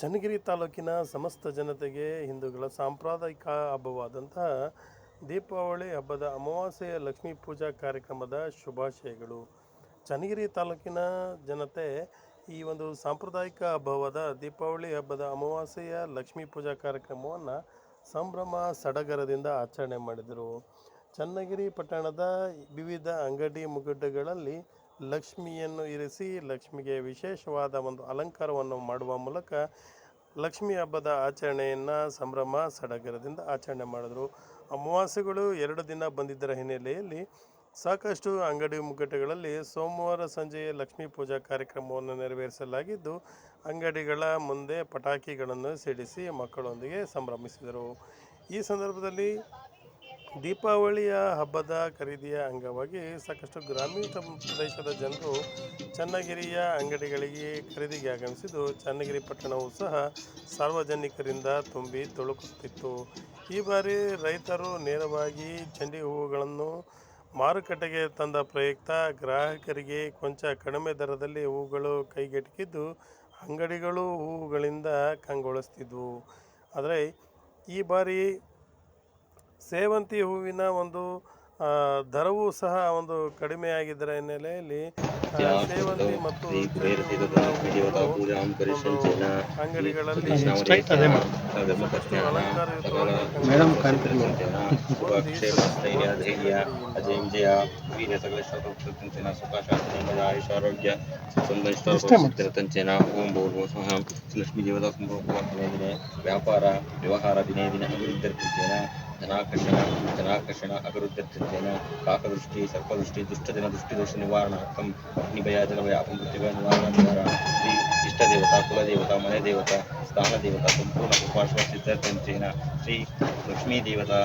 ಚನ್ನಗಿರಿ ತಾಲೂಕಿನ ಸಮಸ್ತ ಜನತೆಗೆ ಹಿಂದೂಗಳ ಸಾಂಪ್ರದಾಯಿಕ ಹಬ್ಬವಾದಂತಹ ದೀಪಾವಳಿ ಹಬ್ಬದ ಅಮಾವಾಸ್ಯೆಯ ಲಕ್ಷ್ಮೀ ಪೂಜಾ ಕಾರ್ಯಕ್ರಮದ ಶುಭಾಶಯಗಳು. ಚನ್ನಗಿರಿ ತಾಲೂಕಿನ ಜನತೆ ಈ ಒಂದು ಸಾಂಪ್ರದಾಯಿಕ ಹಬ್ಬವಾದ ದೀಪಾವಳಿ ಹಬ್ಬದ ಅಮಾವಾಸ್ಯೆಯ ಲಕ್ಷ್ಮೀ ಪೂಜಾ ಕಾರ್ಯಕ್ರಮವನ್ನು ಸಂಭ್ರಮ ಸಡಗರದಿಂದ ಆಚರಣೆ ಮಾಡಿದರು. ಚನ್ನಗಿರಿ ಪಟ್ಟಣದ ವಿವಿಧ ಅಂಗಡಿ ಮುಗ್ಗಟ್ಟುಗಳಲ್ಲಿ ಲಕ್ಷ್ಮಿಯನ್ನು ಇರಿಸಿ ಲಕ್ಷ್ಮಿಗೆ ವಿಶೇಷವಾದ ಒಂದು ಅಲಂಕಾರವನ್ನು ಮಾಡುವ ಮೂಲಕ ಲಕ್ಷ್ಮಿ ಹಬ್ಬದ ಆಚರಣೆಯನ್ನು ಸಂಭ್ರಮ ಸಡಗರದಿಂದ ಆಚರಣೆ ಮಾಡಿದರು. ಅಮಾವಾಸ್ಯೆಗಳು ಎರಡು ದಿನ ಬಂದಿದ್ದರ ಹಿನ್ನೆಲೆಯಲ್ಲಿ ಸಾಕಷ್ಟು ಅಂಗಡಿ ಮುಗ್ಗಟ್ಟುಗಳಲ್ಲಿ ಸೋಮವಾರ ಸಂಜೆ ಲಕ್ಷ್ಮೀ ಪೂಜಾ ಕಾರ್ಯಕ್ರಮವನ್ನು ನೆರವೇರಿಸಲಾಗಿದ್ದು, ಅಂಗಡಿಗಳ ಮುಂದೆ ಪಟಾಕಿಗಳನ್ನು ಸಿಡಿಸಿ ಮಕ್ಕಳೊಂದಿಗೆ ಸಂಭ್ರಮಿಸಿದರು. ಈ ಸಂದರ್ಭದಲ್ಲಿ ದೀಪಾವಳಿಯ ಹಬ್ಬದ ಖರೀದಿಯ ಅಂಗವಾಗಿ ಸಾಕಷ್ಟು ಗ್ರಾಮೀಣ ಪ್ರದೇಶದ ಜನರು ಚನ್ನಗಿರಿಯ ಅಂಗಡಿಗಳಿಗೆ ಖರೀದಿಗೆ ಆಗಮಿಸಿದ್ದು, ಚನ್ನಗಿರಿ ಪಟ್ಟಣವು ಸಹ ಸಾರ್ವಜನಿಕರಿಂದ ತುಂಬಿ ತುಳುಕುತ್ತಿತ್ತು. ಈ ಬಾರಿ ರೈತರು ನೇರವಾಗಿ ಚೆಂಡಿ ಹೂವುಗಳನ್ನು ಮಾರುಕಟ್ಟೆಗೆ ತಂದ ಪ್ರಯುಕ್ತ ಗ್ರಾಹಕರಿಗೆ ಕೊಂಚ ಕಡಿಮೆ ದರದಲ್ಲಿ ಹೂವುಗಳು ಕೈಗೆಟಕಿದ್ದು, ಅಂಗಡಿಗಳು ಹೂವುಗಳಿಂದ ಕಂಗೊಳಿಸ್ತಿದ್ವು. ಆದರೆ, ಈ ಬಾರಿ ಸೇವಂತಿ ಹೂವಿನ ಒಂದು ಆ, ದರವೂ ಸಹ ಒಂದು ಕಡಿಮೆಯಾಗಿದ್ದರ ಹಿನ್ನೆಲೆಯಲ್ಲಿ ಆ, ಸೇವಂತಿ ಮತ್ತು ಅಂಗಡಿಗಳಲ್ಲಿ ಆಯುಷ ಆರೋಗ್ಯ ಓಂ ಸಹ ಲಕ್ಷ್ಮೀ ದೇವತಾ ಸಂಭವ ವ್ಯಾಪಾರ ವ್ಯವಹಾರ ದಿನೇ ದಿನ ಅಭಿವೃದ್ಧಿರ್ತೇನ ಧನಾಕರ್ಷಣ ಧನಾಕರ್ಷಣ ಅಭಿವೃದ್ಧಿರ್ತೇನ ಕಾಕದೃಷ್ಟಿ ಸರ್ಪದೃಷ್ಟಿ ದುಷ್ಟಜನ ದೃಷ್ಟಿದೋಷ ನಿವಾರಣಾರ್ಥಂ ಅಗ್ನಿಭಯ ಜನಭಯ ಅಪಮೃತ್ಯುಭಯ ನಿವಾರಣಾಧಿಕಾರ ಶ್ರೀ ಇಷ್ಟದೇವತಾ ಕುಲದೇವತಾ ಮನೆ ದೇವತಾ ಸ್ಥಾನ ದೇವತಾ ಸಂಪೂರ್ಣ ಉಪಾಶ್ವ ಸಿದ್ಧಾರ್ಥಂಚೇನ ಶ್ರೀ ಲಕ್ಷ್ಮೀ ದೇವತಾ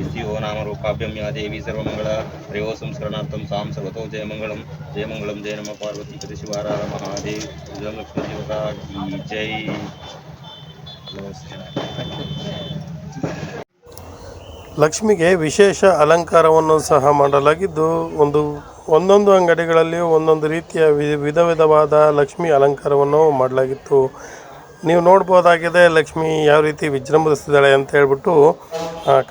इति ओ नामरूपाभ्यं या देवी सर्वमङ्गल त्रयो संस्करणार्थं सां सर्वतो जयमङ्गलं जयमङ्गलं जय नमः पार्वती पति शिवारार महादेव जय लक्ष्मी देवता की जय नमस्ते ಲಕ್ಷ್ಮಿಗೆ ವಿಶೇಷ ಅಲಂಕಾರವನ್ನು ಸಹ ಮಾಡಲಾಗಿದ್ದು, ಒಂದು ಒಂದೊಂದು ಅಂಗಡಿಗಳಲ್ಲಿಯೂ ಒಂದೊಂದು ರೀತಿಯ ವಿಧ ವಿಧವಾದ ಲಕ್ಷ್ಮಿ ಅಲಂಕಾರವನ್ನು ಮಾಡಲಾಗಿತ್ತು. ನೀವು ನೋಡ್ಬೋದಾಗಿದೆ, ಲಕ್ಷ್ಮಿ ಯಾವ ರೀತಿ ವಿಜೃಂಭಿಸ್ತಿದ್ದಾಳೆ ಅಂತ ಹೇಳ್ಬಿಟ್ಟು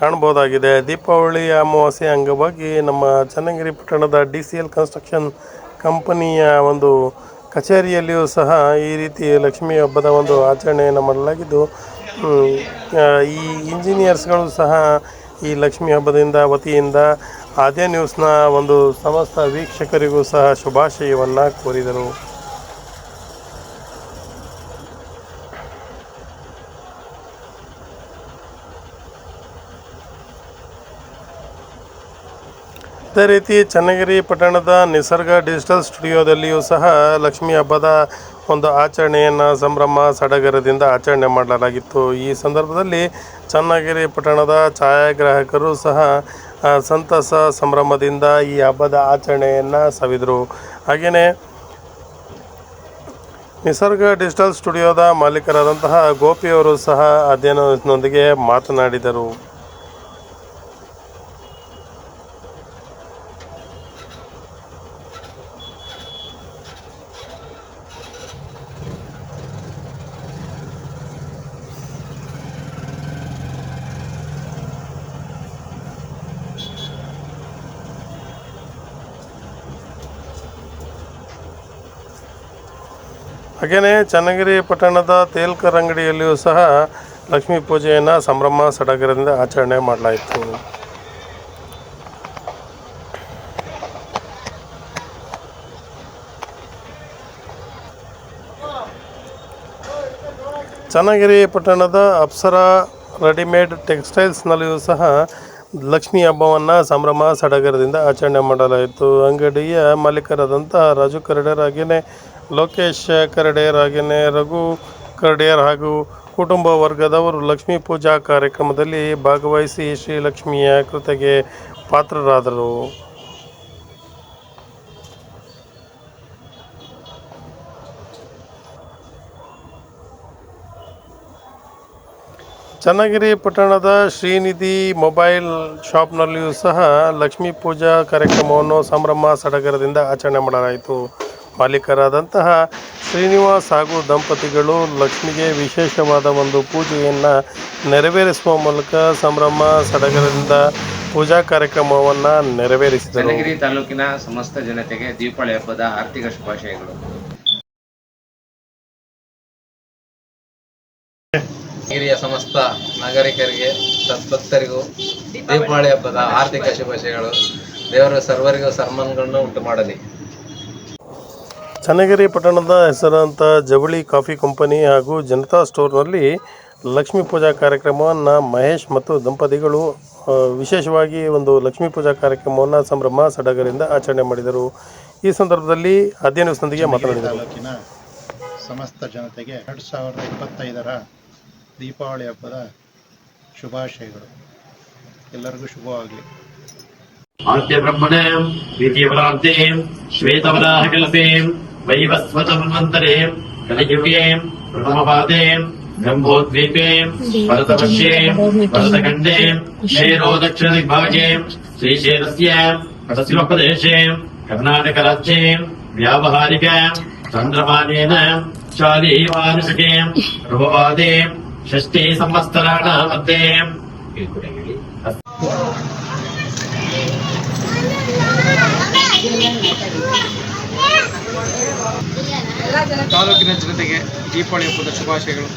ಕಾಣ್ಬೋದಾಗಿದೆ. ದೀಪಾವಳಿ ಅಮಾವಾಸ್ಯೆ ಅಂಗವಾಗಿ ನಮ್ಮ ಚನ್ನಗಿರಿ ಪಟ್ಟಣದ ಡಿ ಸಿ ಎಲ್ ಕನ್ಸ್ಟ್ರಕ್ಷನ್ ಕಂಪನಿಯ ಒಂದು ಕಚೇರಿಯಲ್ಲಿಯೂ ಸಹ ಈ ರೀತಿ ಲಕ್ಷ್ಮಿ ಹಬ್ಬದ ಒಂದು ಆಚರಣೆಯನ್ನು ಮಾಡಲಾಗಿದ್ದು ಈ ಇಂಜಿನಿಯರ್ಸ್ಗಳು ಸಹ ಈ ಲಕ್ಷ್ಮಿ ಹಬ್ಬದಿಂದ ವತಿಯಿಂದ ಆದ್ಯ ನ್ಯೂಸ್ನ ಒಂದು ಸಮಸ್ತ ವೀಕ್ಷಕರಿಗೂ ಸಹ ಶುಭಾಶಯವನ್ನು ಕೋರಿದರು. ಅದೇ ರೀತಿ ಚನ್ನಗಿರಿ ಪಟ್ಟಣದ ನಿಸರ್ಗ ಡಿಜಿಟಲ್ ಸ್ಟುಡಿಯೋದಲ್ಲಿಯೂ ಸಹ ಲಕ್ಷ್ಮಿ ಹಬ್ಬದ ಒಂದು ಆಚರಣೆಯನ್ನು ಸಂಭ್ರಮ ಸಡಗರದಿಂದ ಆಚರಣೆ ಮಾಡಲಾಗಿತ್ತು. ಈ ಸಂದರ್ಭದಲ್ಲಿ ಚನ್ನಗಿರಿ ಪಟ್ಟಣದ ಛಾಯಾಗ್ರಾಹಕರು ಸಹ ಸಂತಸ ಸಂಭ್ರಮದಿಂದ ಈ ಹಬ್ಬದ ಆಚರಣೆಯನ್ನು ಸವಿದರು. ಹಾಗೆಯೇ ನಿಸರ್ಗ ಡಿಜಿಟಲ್ ಸ್ಟುಡಿಯೋದ ಮಾಲೀಕರಾದಂತಹ ಗೋಪಿಯವರು ಸಹ ಅಧ್ಯಯನದೊಂದಿಗೆ ಮಾತನಾಡಿದರು. ಹಾಗೆಯೇ ಚನ್ನಗಿರಿ ಪಟ್ಟಣದ ತೇಲ್ಕರ್ ಅಂಗಡಿಯಲ್ಲಿಯೂ ಸಹ ಲಕ್ಷ್ಮೀ ಪೂಜೆಯನ್ನು ಸಂಭ್ರಮ ಸಡಗರದಿಂದ ಆಚರಣೆ ಮಾಡಲಾಯಿತು. ಚನ್ನಗಿರಿ ಪಟ್ಟಣದ ಅಪ್ಸರಾ ರೆಡಿಮೇಡ್ ಟೆಕ್ಸ್ಟೈಲ್ಸ್ನಲ್ಲಿಯೂ ಸಹ ಲಕ್ಷ್ಮೀ ಹಬ್ಬವನ್ನು ಸಂಭ್ರಮ ಸಡಗರದಿಂದ ಆಚರಣೆ ಮಾಡಲಾಯಿತು. ಅಂಗಡಿಯ ಮಾಲೀಕರಾದಂತಹ ರಾಜು ಕರಡರಾಗಿಯೇ ಲೋಕೇಶ್ ಕರಡೇರ್ ಹಾಗೆಯೇ ರಘು ಕರಡೇರ್ ಹಾಗೂ ಕುಟುಂಬ ವರ್ಗದವರು ಲಕ್ಷ್ಮೀ ಪೂಜಾ ಕಾರ್ಯಕ್ರಮದಲ್ಲಿ ಭಾಗವಹಿಸಿ ಶ್ರೀಲಕ್ಷ್ಮಿಯ ಕೃತೆಗೆ ಪಾತ್ರರಾದರು. ಚನ್ನಗಿರಿ ಪಟ್ಟಣದ ಶ್ರೀನಿಧಿ ಮೊಬೈಲ್ ಶಾಪ್ನಲ್ಲಿಯೂ ಸಹ ಲಕ್ಷ್ಮೀ ಪೂಜಾ ಕಾರ್ಯಕ್ರಮವನ್ನು ಸಂಭ್ರಮ ಸಡಗರದಿಂದ ಆಚರಣೆ ಮಾಡಲಾಯಿತು. ಮಾಲೀಕರಾದಂತಹ ಶ್ರೀನಿವಾಸ್ ಹಾಗೂ ದಂಪತಿಗಳು ಲಕ್ಷ್ಮಿಗೆ ವಿಶೇಷವಾದ ಒಂದು ಪೂಜೆಯನ್ನು ನೆರವೇರಿಸುವ ಮೂಲಕ ಸಂಭ್ರಮ ಸಡಗರದಿಂದ ಪೂಜಾ ಕಾರ್ಯಕ್ರಮವನ್ನು ನೆರವೇರಿಸಿದರು. ಚನ್ನಗಿರಿ ತಾಲೂಕಿನ ಸಮಸ್ತ ಜನತೆಗೆ ದೀಪಾವಳಿ ಹಬ್ಬದ ಆರ್ಥಿಕ ಶುಭಾಶಯಗಳು. ಹಿರಿಯ ಸಮಸ್ತ ನಾಗರಿಕರಿಗೆ ಸದ್ಭಕ್ತರಿಗೂ ದೀಪಾವಳಿ ಹಬ್ಬದ ಆರ್ಥಿಕ ಶುಭಾಶಯಗಳು. ದೇವರು ಸರ್ವರಿಗೂ ಸನ್ಮಾನಗಳನ್ನು ಉಂಟು ಮಾಡಲಿ ಚನ್ನಗಿರಿ ಪಟ್ಟಣದ ಹೆಸರಾಂತ ಜವಳಿ ಕಾಫಿ ಕಂಪನಿ ಹಾಗೂ ಜನತಾ ಸ್ಟೋರ್ನಲ್ಲಿ ಲಕ್ಷ್ಮೀ ಪೂಜಾ ಕಾರ್ಯಕ್ರಮವನ್ನು ಮಹೇಶ್ ಮತ್ತು ದಂಪತಿಗಳು ವಿಶೇಷವಾಗಿ ಒಂದು ಲಕ್ಷ್ಮೀ ಪೂಜಾ ಕಾರ್ಯಕ್ರಮವನ್ನು ಸಂಭ್ರಮ ಸಡಗರಿಂದ ಆಚರಣೆ ಮಾಡಿದರು. ಈ ಸಂದರ್ಭದಲ್ಲಿ ಅಧ್ಯಯನದೊಂದಿಗೆ ಮಾತನಾಡಿದರು. ಸಮಸ್ತ ಜನತೆಗೆ ಎರಡು ಸಾವಿರದ ಇಪ್ಪತ್ತೈದರ ದೀಪಾವಳಿ ಹಬ್ಬದ ಶುಭಾಶಯಗಳು. ಎಲ್ಲರಿಗೂ ಶುಭವಾಗಲಿ. ಆದ್ಯ ಬ್ರಹ್ಮಣೇ ದ್ವಿತೀಯ ಶ್ವೇತವರಾಹ ಕಲ್ಪೇ वैवस्वतमन्तरेम् कलियुगेम् प्रथमपादेम् ब्रह्मोद्वीपेम् भरतपश्येम् भरतखण्डेम् शेरोदक्षिणदिग्भागेम् श्रीशेरस्याम् पटशिवप्रदेशेम् कर्णाटकराज्येम् व्यावहारिकाम् चन्द्रमानेन शालीवानुषकेम् रूपवादेम् षष्ठी संवत्सराणामध्येम् Yeah. ತಾಲೂಕಿನ ಜನತೆಗೆ ದೀಪಾವಳಿ ಹಬ್ಬದ ಶುಭಾಶಯಗಳು.